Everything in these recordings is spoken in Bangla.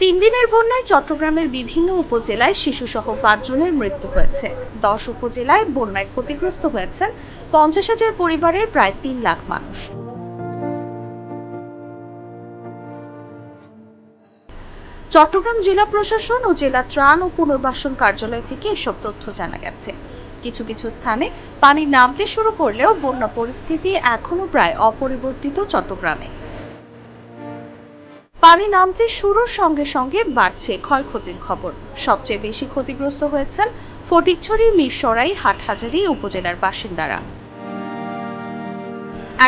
তিন দিনের বন্যায় চট্টগ্রামের বিভিন্ন উপজেলায় শিশুসহ পাঁচজনের মৃত্যু হয়েছে। দশ উপজেলায় বন্যায় ক্ষতিগ্রস্ত হয়েছেন পঞ্চাশ হাজার পরিবারের প্রায় তিন লাখ মানুষ। চট্টগ্রাম জেলা প্রশাসন ও জেলা ত্রাণ ও পুনর্বাসন কার্যালয় থেকে এসব তথ্য জানা গেছে। কিছু কিছু স্থানে পানি নামতে শুরু করলেও বন্যা পরিস্থিতি এখনও প্রায় অপরিবর্তিত চট্টগ্রামে। পানি নামতে শুরুর সঙ্গে সঙ্গে বাড়ছে ক্ষয়ক্ষতির খবর। সবচেয়ে বেশি ক্ষতিগ্রস্ত হয়েছেন ফটিকছড়ি, মিরসরাই, হাটহাজারী উপজেলার বাসিন্দারা।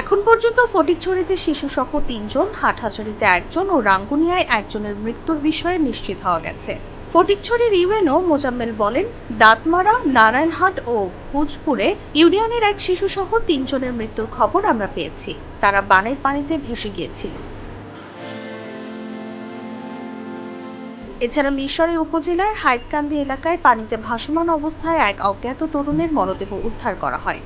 এখন পর্যন্ত ফটিকছড়িতে শিশুসহ তিনজন, হাটহাজারিতে একজন ও রাঙ্গুনিয়ায় একজনের মৃত্যুর বিষয়ে নিশ্চিত হওয়া গেছে। ফটিকছড়ির ইউএনও মোজাম্মেল বলেন, দাঁতমারা, নারায়ণহাট ও ভোজপুরে ইউনিয়নের এক শিশুসহ তিনজনের মৃত্যুর খবর আমরা পেয়েছি। তারা বানের পানিতে ভেসে গিয়েছিল। এছাড়া মিরসরাই উপজেলার হাইতকান্দি এলাকায় পানিতে ভাসমান অবস্থায় এক অজ্ঞাত তরুণের মরদেহ উদ্ধার করা হয়।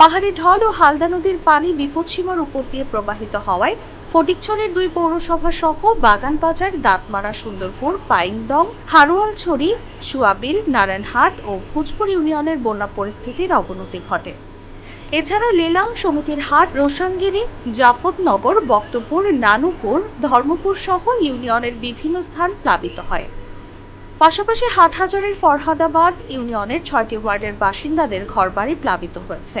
পাহাড়ি ঢল ও হালদা নদীর পানি বিপদসীমার উপর দিয়ে প্রবাহিত হওয়ায় ফটিকছড়ির দুই পৌরসভা সহ বাগানবাজার, দাঁতমারা, সুন্দরপুর, পাইংদং, হারোয়ালছড়ি, চুয়াবিল, নারায়ণহাট ও ভোজপুর ইউনিয়নের বন্যা পরিস্থিতির অবনতি ঘটে। এছাড়া লেলাম সমিতির হাট রোশনগিরি, জাফতনগর, বক্তপুর, নানুপুর, ধর্মপুর সহ ইউনিয়নের বিভিন্ন স্থান প্লাবিত হয়। পাশাপাশি হাটহাজারের ফরহাদাবাদ ইউনিয়নের ছয়টি ওয়ার্ডের বাসিন্দাদের ঘরবাড়ি প্লাবিত হয়েছে।